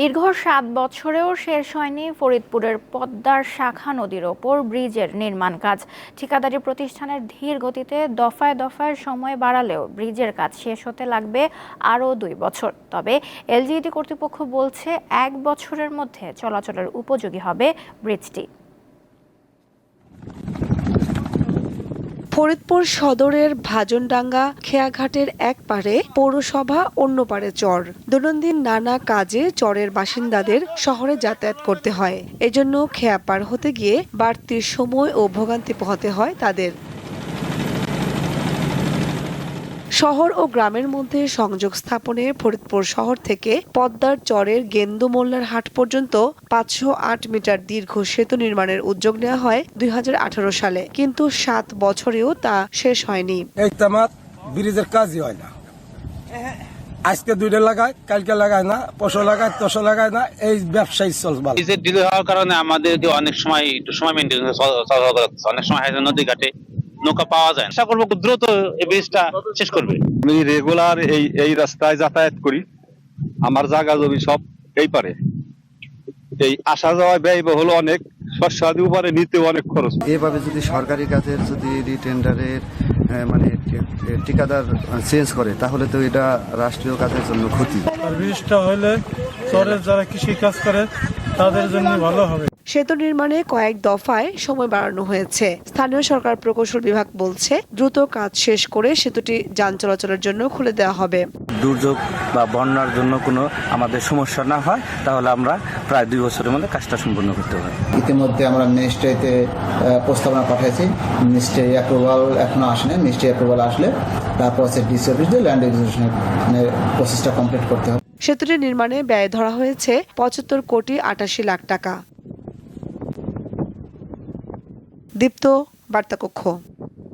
দীর্ঘ সাত বছরেও শেষ হয়নি ফরিদপুরের পদ্মার শাখা নদীর ওপর ব্রিজের নির্মাণ কাজ। ঠিকাদারি প্রতিষ্ঠানের ধীর গতিতে দফায় দফায় সময় বাড়ালেও ব্রিজের কাজ শেষ হতে লাগবে আরও দুই বছর। তবে এলজিইডি কর্তৃপক্ষ বলছে, এক বছরের মধ্যে চলাচলের উপযোগী হবে ব্রিজটি। ফরিদপুর সদরের ভাজনডাঙ্গা খেয়াঘাটের এক পারে পৌরসভা, অন্য পারে চর। দৈনন্দিন নানা কাজে চরের বাসিন্দাদের শহরে যাতায়াত করতে হয়। এজন্য খেয়া পার হতে গিয়ে বাড়তি সময় ও ভোগান্তি পোহাতে হয় তাদের। শহর ও গ্রামের মধ্যে সংযোগ স্থাপনে ফরিদপুর শহর থেকে পদ্মার চরের গেন্দু মোল্লার হাট পর্যন্ত পাঁচশো আট মিটার দীর্ঘ সেতু নির্মাণের উদ্যোগ নেওয়া হয় দুই সালে। কিন্তু সাত বছরেও তা শেষ হয়নি। ব্রিজের কাজই হয় না। আজকে দুইটা লাগায় কালকে লাগায় না পশো লাগায় তসো লাগায় না এই ব্যবসায়ী চলবে ব্রিজের ডিলে হওয়ার কারণে আমাদেরকে অনেক সময় একটু সময় মেনটেন। অনেক সময় নদী ঘাটে নৌকা পাওয়া যায় আশা করব খুব দ্রুত এই ব্রিজটা শেষ করবে। আমি রেগুলার এই এই রাস্তায় যাতায়াত করি। আমার জায়গা জমি সব এই পারে। এই আসা যাওয়া ব্যয়বহুল অনেক শস্যাদি উপরে নিতে অনেক খরচ। এভাবে যদি সরকারি কাজের যদি রিটেন্ডারের মানে ঠিকাদার চেঞ্জ করে তাহলে তো এটা রাষ্ট্রীয় কাজের জন্য ক্ষতি। আর ব্রিজটা হলে চরের যারা কৃষি কাজ করে তাদের জন্য ভালো হবে। সেতু নির্মাণে কয়েক দফায় সময় বাড়ানো হয়েছে। স্থানীয় সরকার প্রকৌশল বিভাগ বলছে দ্রুত কাজ শেষ করে সেতুটি যান চলাচলের জন্য খুলে দেওয়া হবে। দুর্যোগ বা বন্যার জন্য কোনো আমাদের সমস্যা না হয় তাহলে আমরা প্রায় দুই বছরের মধ্যে কাজটা সম্পূর্ণ করতে পারি ইতিমধ্যে আমরা মিনিস্ট্রিতে প্রস্তাবনা পাঠিয়েছি। মিনিস্ট্রি অ্যাপ্রুভাল এখনও আসেনি। মিনিস্ট্রি অ্যাপ্রুভাল আসলে তারপর হচ্ছে ডিসি অফিস দিয়ে ল্যান্ড এক্সিকিউশনের প্রসেসটা কমপ্লিট করতে হবে। সেতুটি নির্মাণে ব্যয় ধরা হয়েছে পঁচাত্তর কোটি আটাশি লাখ টাকা। দীপ্ত বার্তাকক্ষ।